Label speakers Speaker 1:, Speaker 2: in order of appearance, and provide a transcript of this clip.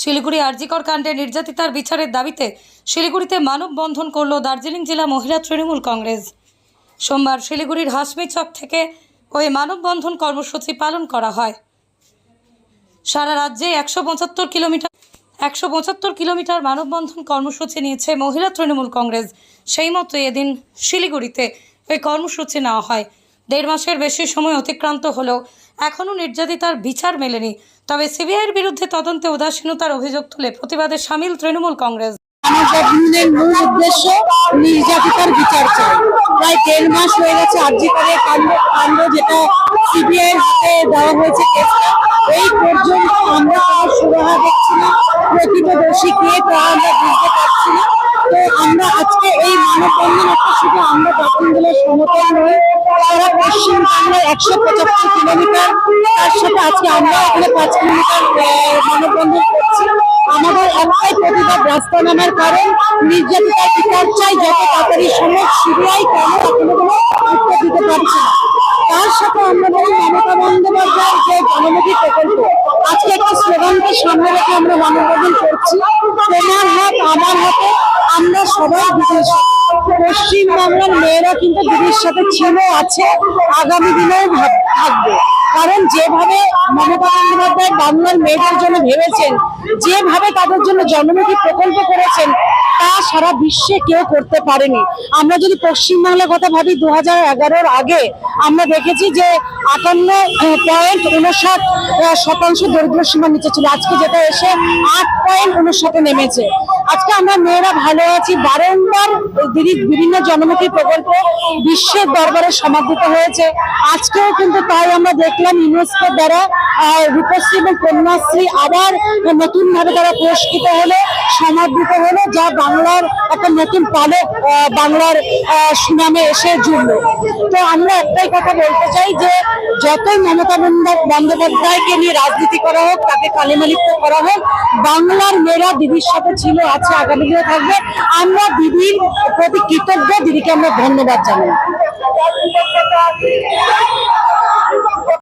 Speaker 1: শিলিগুড়ি আরজিকর কাণ্ডে নির্যাতিতার বিচারের দাবিতে শিলিগুড়িতে মানববন্ধন করল দার্জিলিং জেলা মহিলা তৃণমূল কংগ্রেস। সোমবার শিলিগুড়ির হাসমি চক থেকে ওই মানববন্ধন কর্মসূচি পালন করা হয়। সারা রাজ্যে একশো পঁচাত্তর কিলোমিটার একশো পঁচাত্তর কিলোমিটার মানববন্ধন কর্মসূচি নিয়েছে মহিলা তৃণমূল কংগ্রেস। সেই মতো এদিন শিলিগুড়িতে ওই কর্মসূচি নেওয়া হয়। দেড় মাসের বেশি সময় অতিক্রান্ত হলেও এখনও নির্যাতিতার বিচার মেলেনি। তবে সিবিআইয়ের বিরুদ্ধে তদন্তে উদাসীনতার অভিযোগ তুলে প্রতিবাদে সামিল তৃণমূল কংগ্রেস।
Speaker 2: মূল নির্যাতিতার বিচার প্রায় দেড় মাস হয়ে গেছে যেটা দেওয়া হয়েছে এই পর্যন্ত আমরা দেখছি আমরা আজকে এই মানববন্ধন একটা শুধু আমরা দক্ষিণ জেলার সমতল নয় সারা পশ্চিম বাংলার একশো পঁচাত্তর কিলোমিটার। তার সাথে আজকে আমরা এখানে পাঁচ কিলোমিটার মানববন্ধন করছি। আমাদের একটাই প্রতিবাদ, রাস্তা নামার কারণ। নির্যাতিতার বিচার চাই, যত তাড়াতাড়ি সম্ভব সিবিআই কেন এখনও কোনো উত্তর দিতে পারছে তার সাথে আমরা বলি, মমতা বন্দ্যোপাধ্যায়ের যে জনমুখী প্রকল্প, আজকে একটা স্লোগানকে সামনে রেখে আমরা মানববন্ধন করছি। তোমার হাত, আমার হাতে আমরা সবাই দিদির পশ্চিমবঙ্গের মেয়েরা কিন্তু দিদির সাথে ছিল আছে। আগামী দিনেও থাকবে। কারণ যেভাবে মমতা বন্দ্যোপাধ্যায় বাংলার মেয়েদের জন্য ভেবেছেন, যেভাবে তাদের জন্য জনমুখী প্রকল্প করেছেন তা সারা বিশ্বে কেউ করতে পারেনি। আমরা যদি পশ্চিমবাংলার কথা ভাবি দু হাজার আগে আমরা দেখেছি যে আটান্ন পয়েন্ট উনষাট শতাংশ দরিদ্র সীমার নিচে ছিল। আজকে যেটা এসে আট পয়েন্ট উনষাটে নেমেছে। আজকে আমরা মেয়েরা ভালো আছি। বারংবার বিভিন্ন জনমুখী প্রকল্প বিশ্বের দরবারে সমাদৃত হয়েছে। আজকেও কিন্তু তাই আমরা দেখলাম ইউনেস্কো দ্বারা রূপশ্রী এবং কন্যাশ্রী আবার নতুন ভাবে তারা পুরস্কৃত হলো, সমাদৃত হলো, যা বাংলার একটা নতুন পালক বাংলার সুনামে এসে জুড়লো। তো আমরা একটাই কথা বলতে চাই যে, যতই মমতা বন্দ্যোপাধ্যায়কে নিয়ে রাজনীতি করা হোক, তাকে কালিমালিপ্ত করা হোক, বাংলার মেয়েরা দিদির সাথে ছিল, আছে, আগামী দিনে থাকবে। আমরা দিদির প্রতি কৃতজ্ঞ, দিদিকে আমরা ধন্যবাদ জানাই।